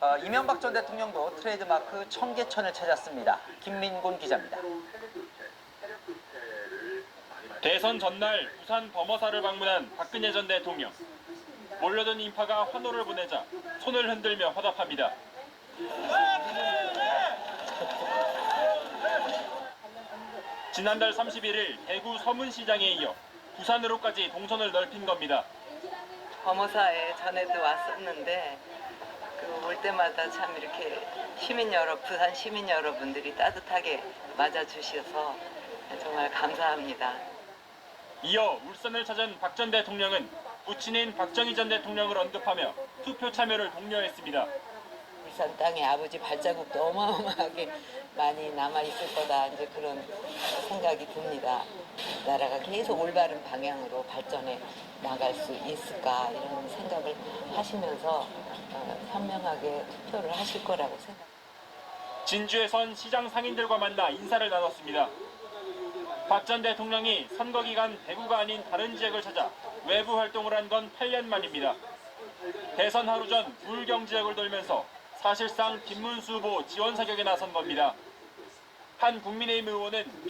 어, 이명박 전 대통령도 트레이드마크 청계천을 찾았습니다. 김민곤 기자입니다. 대선 전날 부산 범어사를 방문한 박근혜 전 대통령. 몰려든 인파가 환호를 보내자 손을 흔들며 화답합니다. 지난달 31일 대구 서문시장에 이어 부산으로까지 동선을 넓힌 겁니다. 범어사에 전에도 왔었는데 그 올 때마다 참 이렇게 시민 여러 부산 시민 여러분들이 따뜻하게 맞아주셔서 정말 감사합니다. 이어 울산을 찾은 박 전 대통령은 부친인 박정희 전 대통령을 언급하며 투표 참여를 독려했습니다. 울산 땅에 아버지 발자국도 어마어마하게 많이 남아 있을 거다 이제 그런 생각이 듭니다. 나라가 계속 올바른 방향으로 발전해 나갈 수 있을까 이런 생각을 하시면서 어, 현명하게 투표를 하실 거라고 생각. 진주에선 시장 상인들과 만나 인사를 나눴습니다. 박 전 대통령이 선거 기간 대구가 아닌 다른 지역을 찾아 외부 활동을 한 건 8년 만입니다. 대선 하루 전 불경 지역을 돌면서 사실상 김문수 후보 지원 사격에 나선 겁니다. 한 국민의힘 의원은